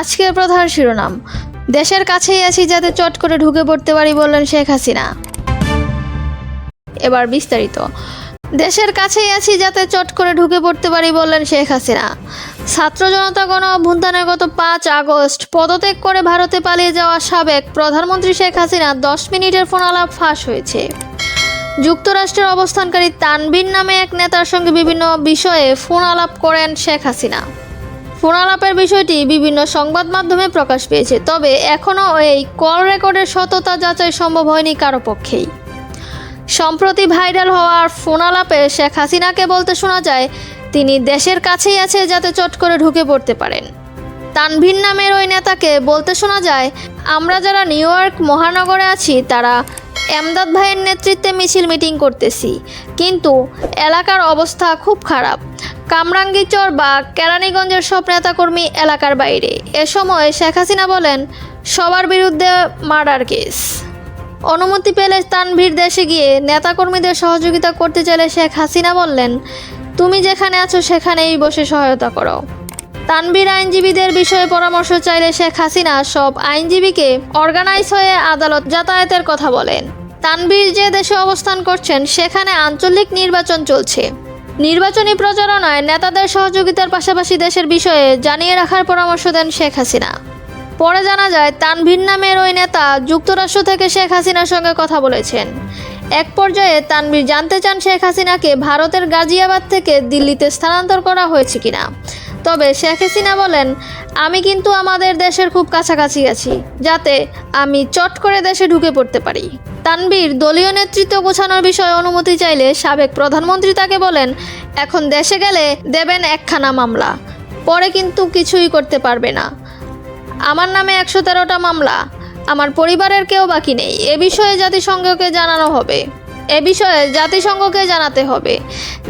আজকের প্রধান শিরোনাম। দেশের কাছেই আছি যাতে চট করে ঢুকে পড়তে পারি বললেন শেখ হাসিনা। এবার বিস্তারিত। দেশের কাছেই আছি যাতে চট করে ঢুকে পড়তে পারি বললেন শেখ হাসিনা। ছাত্র জনতা গণ অভ্যুত্থানের গত পাঁচ আগস্ট পদত্যাগ করে ভারতে পালিয়ে যাওয়া সাবেক প্রধানমন্ত্রী শেখ হাসিনা দশ মিনিটের ফোন আলাপ ফাঁস হয়েছে। যুক্তরাষ্ট্রের অবস্থানকারী তানবির নামে এক নেতার সঙ্গে বিভিন্ন বিষয়ে ফোন আলাপ করেন শেখ হাসিনা। ফোন আলাপের বিষয়টি বিভিন্ন সংবাদ মাধ্যমে প্রকাশ পেয়েছে, তবে এখনও এই কল রেকর্ডের সততা যাচাই সম্ভব হয়নি কারও পক্ষেই। সম্প্রতি ভাইরাল হওয়ার ফোন আলাপে শেখ হাসিনাকে বলতে শোনা যায়, তিনি দেশের কাছেই আছে যাতে চট করে ঢুকে পড়তে পারেন। তানভীর নামের ওই নেতাকে বলতে শোনা যায়, আমরা যারা নিউ ইয়র্ক মহানগরে আছি, তারা এমদাদ ভাইয়ের নেতৃত্বে মিছিল মিটিং করতেছি, কিন্তু এলাকার অবস্থা খুব খারাপ। কামরাঙ্গীচর বা কেরানীগঞ্জের সব নেতাকর্মী এলাকার বাইরে। এ সময় শেখ হাসিনা বলেন, সবার বিরুদ্ধে মার্ডার কেস। অনুমতি পেলে তানভীর দেশে গিয়ে নেতাকর্মীদের সহযোগিতা করতে চাইলে শেখ হাসিনা বললেন, তুমি যেখানে আছো সেখানেই বসে সহায়তা করো। তানভীর আইনজীবীদের বিষয়ে পরামর্শ চাইলে শেখ হাসিনা সব আইনজীবীকে অর্গানাইজ হয়ে আদালত যাতায়াতের কথা বলেন। তানভীর যে দেশে অবস্থান করছেন, সেখানে আঞ্চলিক নির্বাচন চলছে। নির্বাচনী প্রচারণায় নেতাদের সহযোগিতার পাশাপাশি দেশের বিষয়ে জানিয়ে রাখার পরামর্শ দেন শেখ হাসিনা। পরে জানা যায়, তানভীর নামের ওই নেতা যুক্তরাষ্ট্র থেকে শেখ হাসিনার সঙ্গে কথা বলেছেন। এক পর্যায়ে তানভীর জানতে চান শেখ হাসিনাকে ভারতের গাজিয়াবাদ থেকে দিল্লিতে স্থানান্তর করা হয়েছে কিনা। তবে শেখ হাসিনা বলেন, আমি কিন্তু আমাদের দেশের খুব কাছাকাছি আছি, যাতে আমি চট করে দেশে ঢুকে পড়তে পারি। তানভীর দলীয় নেতৃত্ব গোছানোর বিষয়ে অনুমতি চাইলে সাবেক প্রধানমন্ত্রী তাকে বলেন, এখন দেশে গেলে দেবেন একখানা মামলা, পরে কিন্তু কিছুই করতে পারবে না। আমার নামে একশো তেরোটা মামলা, আমার পরিবারের কেউ বাকি নেই, এ বিষয়ে জাতিসংঘকে জানানো হবে। এ বিষয়ে জাতিসংঘকে জানাতে হবে।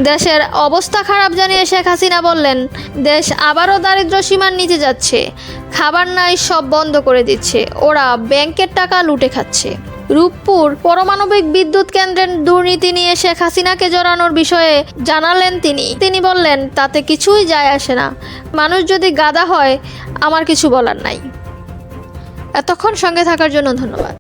দেশের অবস্থা খারাপ জানিয়ে শেখ হাসিনা বললেন, দেশ আবারও দারিদ্র সীমার নিচে যাচ্ছে। খাবার নাই, সব বন্ধ করে দিচ্ছে। ওরা ব্যাংকের টাকা লুটে খাচ্ছে। রূপপুর পারমাণবিক বিদ্যুৎ কেন্দ্রের দুর্নীতি নিয়ে শেখ হাসিনাকে জড়ানোর বিষয়ে জানালেন তিনি। তিনি বললেন, তাতে কিছুই যায় আসে না। মানুষ যদি গাদা হয়, আমার কিছু বলার নাই। এতক্ষণ সঙ্গে থাকার জন্য ধন্যবাদ।